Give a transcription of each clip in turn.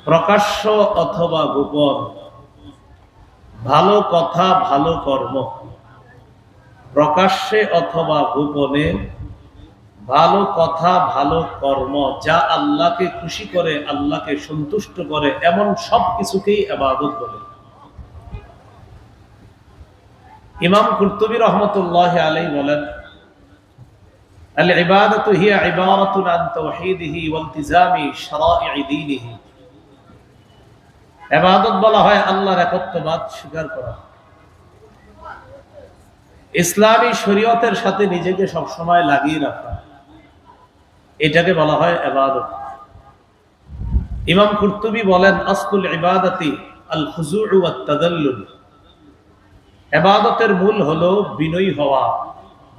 প্রকাশ্য অথবা গোপন ভালো কথা ভালো কর্ম প্রকাশ্যে অথবা গোপনে ভালো কথা ভালো কর্ম যা আল্লাহকে খুশি করে আল্লাহকে সন্তুষ্ট করে এমন সব কিছুকেই আবাদত বলে ইমাম কুর্তুবী রহমতুল্লাহ আলাই বলেন العبادة هي عبارة عن توحيده والتزام شرائع دينه এবাদত বলা হয় আল্লাহর একত্ববাদ স্বীকার করা। ইসলামী শরীয়তের সাথে নিজেকে সবসময় লাগিয়ে রাখা। এটাকে বলা হয় এবাদত। ইমাম কুর্তুবী বলেন আসকুল ইবাদতি আল তাদাল্লুল এবাদতের মূল হলো বিনয়ী হওয়া,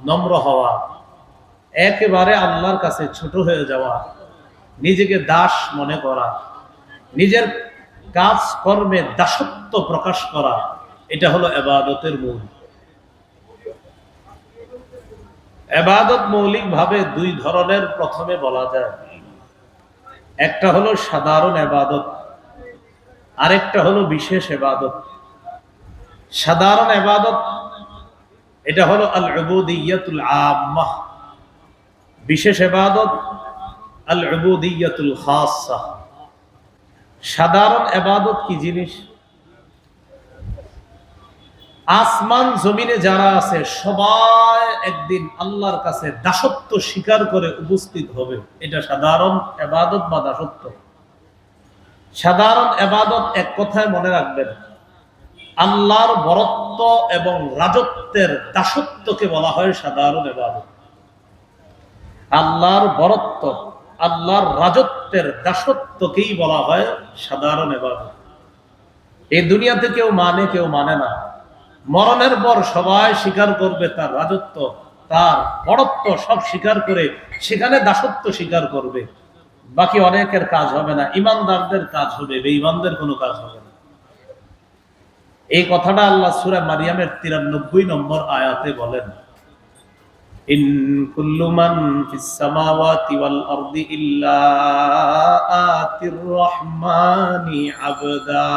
নম্র হওয়া, একেবারে আল্লাহর কাছে ছোট হয়ে যাওয়া, নিজেকে দাস মনে করা, নিজের কাজ কর্মে দাসত্ব প্রকাশ করা, এটা হলো এবাদতের মূল। এবাদত মৌলিক ভাবে দুই ধরনের প্রথমে বলা যায়। একটা হলো সাধারণ এবাদত, আরেকটা হলো বিশেষ এবাদত। সাধারণ এবাদত, এটা হলো আল উবুদিয়াতুল আম্মাহ বিশেষ এবাদত আল উবুদিয়াতুল খাসা সাধারণ এবাদত কি জিনিস? আসমান জমিনে যারা আছে, সবাই একদিন আল্লাহর কাছে দাসত্ব স্বীকার করে উপস্থিত হবে। এটা সাধারণ এবাদত বা দাসত্ব? সাধারণ এবাদত এক কথায় মনে রাখবেন, আল্লাহর বরত্ব এবং রাজত্বের দাসত্বকে বলা হয় সাধারণ এবাদত। আল্লাহর বরত্ব আল্লাহর রাজত্বের দাসত্বকেই বলা হয় সাধারণ এবাদত এই দুনিয়াতে কেউ মানে কেউ মানে না। মরণের পর সবাই স্বীকার করবে তার রাজত্ব, তার বড়ত্ব সব স্বীকার করে সেখানে দাসত্ব স্বীকার করবে। বাকি অনেকের কাজ হবে না, ইমানদারদের কাজ হবে, বেঈমানদের কোনো কাজ হবে না। এই কথাটা আল্লাহ সুরা মারিয়ামের তিরানব্বই নম্বর আয়াতে বলেন। কুল্লু মান ফিস সামাওয়াতি ওয়াল আরদি ইল্লা আতির রহমানি আবদা।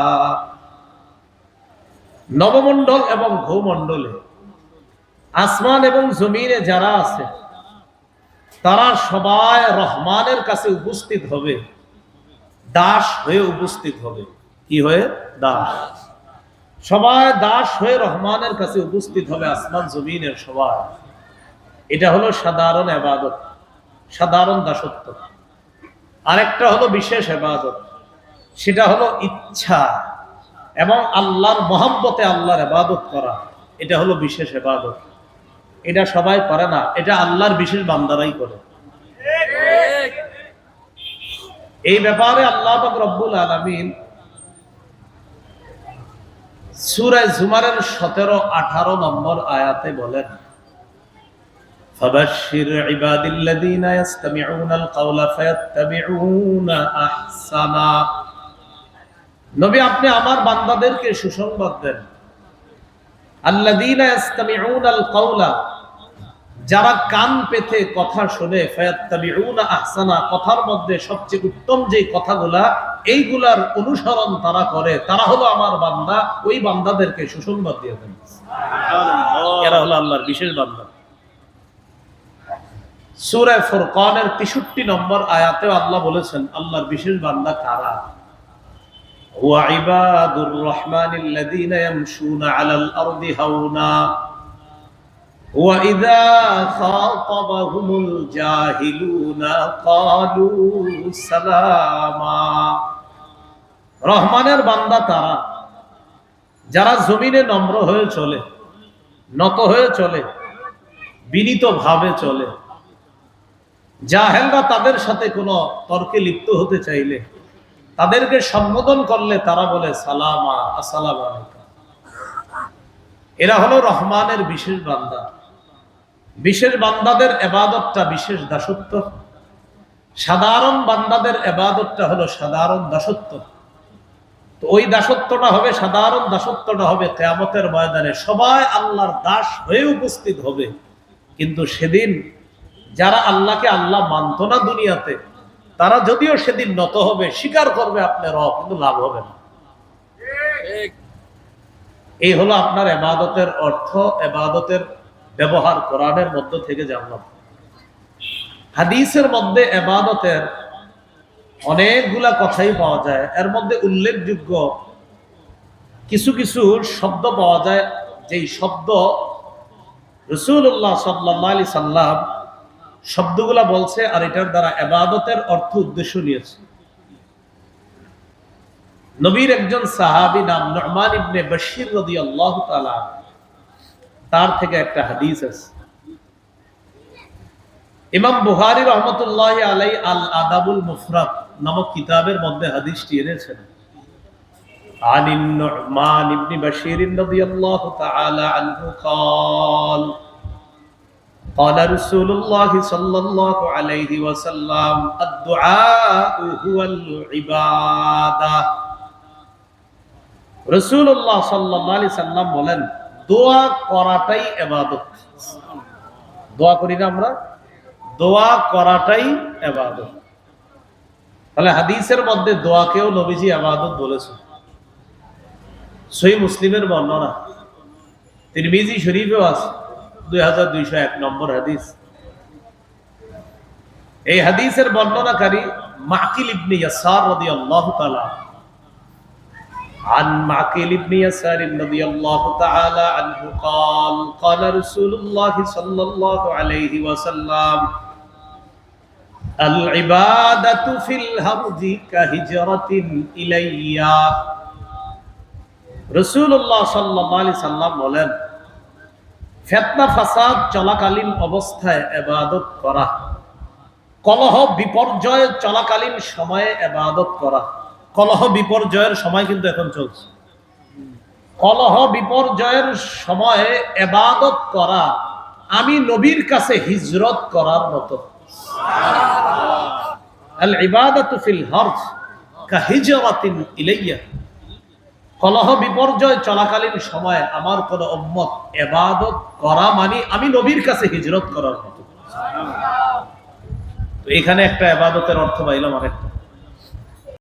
নবমণ্ডল এবং ভূমণ্ডলে আসমান এবং জমিনে যারা আছে, তারা সবাই রহমানের কাছে উপস্থিত হবে, দাস হয়ে উপস্থিত হবে। কি হয়ে? দাস। সবাই দাস হয়ে রহমানের কাছে উপস্থিত হবে, আসমান, জমিনের সবাই। এটা হলো সাধারণ এবাদত সাধারণ দাসত্ব। আরেকটা হলো বিশেষ এবাদত সেটা হলো ইচ্ছা এবং আল্লাহর মহাব্বতে আল্লাহর এবাদত করা, এটা হলো বিশেষ এবাদত এটা সবাই করে না, এটা আল্লাহর বিশেষ বান্দারাই করে। এই ব্যাপারে আল্লাহ রব্বুল আলমিন সুরায় জুমারের সতেরো আঠারো নম্বর আয়াতে বলেন فبشر عباد الذين يستمعون القول فيتبعون احسنا নবী আপনি আমার বান্দাদেরকে সুসংবাদ দেন আল্লাযীনা ইয়াসতামিউনাল কাওলা যারা কান পেতে কথা শুনে ফায়াত্তাবিউনা আহসানা কথার মধ্যে সবচেয়ে উত্তম যে কথাগুলা এইগুলার অনুসরণ তারা করে তারা হলো আমার বান্দা ওই বান্দাদেরকে সুসংবাদ দিয়ে দেন এরা হলো আল্লাহর বিশেষ বান্দা সূরা ফুরকানের 63 নম্বর আয়াতেও আল্লাহ বলেছেন আল্লাহর বিশেষ বান্দা কারা هو عباد الرحمن الذين يمشون على الأرض هونا وإذا خاطبهم الجاهلون قالوا سلاما রহমানের বান্দা তারা যারা জমিনে নম্র হয়ে চলে নত হয়ে চলে বিনীত ভাবে চলে জাহেলরা তাদের সাথে কোনো তর্কে লিপ্ত হতে চাইলে তাদেরকে সম্বোধন করলে তারা বলে, সালামা, আসসালাম এরা হলো রহমানের বিশেষ বান্দা। বিশেষ বান্দাদের এবাদতটা বিশেষ দাসত্ব। সাধারণ বান্দাদের এবাদতটা হলো সাধারণ দাসত্ব। তো ওই দাসত্বটা হবে, সাধারণ দাসত্বটা হবে কেয়ামতের ময়দানে। সবাই আল্লাহর দাস হয়ে উপস্থিত হবে। কিন্তু সেদিন যারা আল্লাহকে আল্লাহ মানত না দুনিয়াতে, তারা যদিও সেদিন নত হবে, স্বীকার করবে আপনার কিন্তু লাভ হবে না। এই হলো আপনার এবাদতের অর্থ, এবাদতের ব্যবহার কোরআনের মধ্য থেকে জানলাম। হাদিসের মধ্যে এবাদতের অনেকগুলা কথাই পাওয়া যায়। এর মধ্যে উল্লেখযোগ্য কিছু কিছু শব্দ পাওয়া যায়। যেই শব্দ রসুল্লাহ সাল্লাহ আলি সাল্লাম শব্দগুলা বলছে আর এটার দ্বারা এবাদতের অর্থ উদ্দেশ্য নিয়েছে নবীর একজন সাহাবি নাম নহমান ইবনে বশির রদি আল্লাহ তার থেকে একটা হাদিস আছে ইমাম বুহারি রহমতুল্লাহ আলাই আল আদাবুল মুফরাদ নামক কিতাবের মধ্যে হাদিসটি এনেছেন عن النعمان بن بشير رضي الله تعالى عنه قال قال رسول الله صلى الله عليه وسلم الدعاء هو العبادة رسول الله صلى الله عليه وسلم বলেন দোয়া করাটাই ইবাদত দোয়া করি না আমরা দোয়া করাটাই ইবাদত তাহলে হাদিসের মধ্যে দোয়াকেও নবীজি ইবাদত বলেছেন সহি মুসলিমের বর্ণনা তিরমিজি শরীফেও আছে দুই হাজার দুইশো এক নম্বর হাদিস এই হাদিসের বর্ণনাকারী মাকিল ইবনে ইয়াসার রাদিয়াল্লাহু তাআলা عن معقل بن يسار رضي الله تعالى عنه قال قال رسول الله صلى الله عليه وسلم العبادة في الهرج كهجرة إليّ রসুল্লাহ সাল্লি সাল্লাম বলেন ফেতনা, ফাসাদ, চলাকালীন অবস্থায় এবাদত করা। কলহ বিপর্যয়, চলাকালীন সময়ে এবাদত করা। কলহ বিপর্যয়ের সময় কিন্তু এখন চলছে। কলহ বিপর্যয়ের সময়ে এবাদত করা, আমি নবীর কাছে হিজরত করার মতো। ইবাদত ফিল হর্জ কা হিজরাতিন ইলাইয়া। কলহ বিপর্যয় চলাকালীন সময়ে আমার কোন অম্মত এবাদত করা মানে আমি নবীর কাছে হিজরত করার মতো। এখানে একটা এবাদতের অর্থ পাইলাম আরেকটা।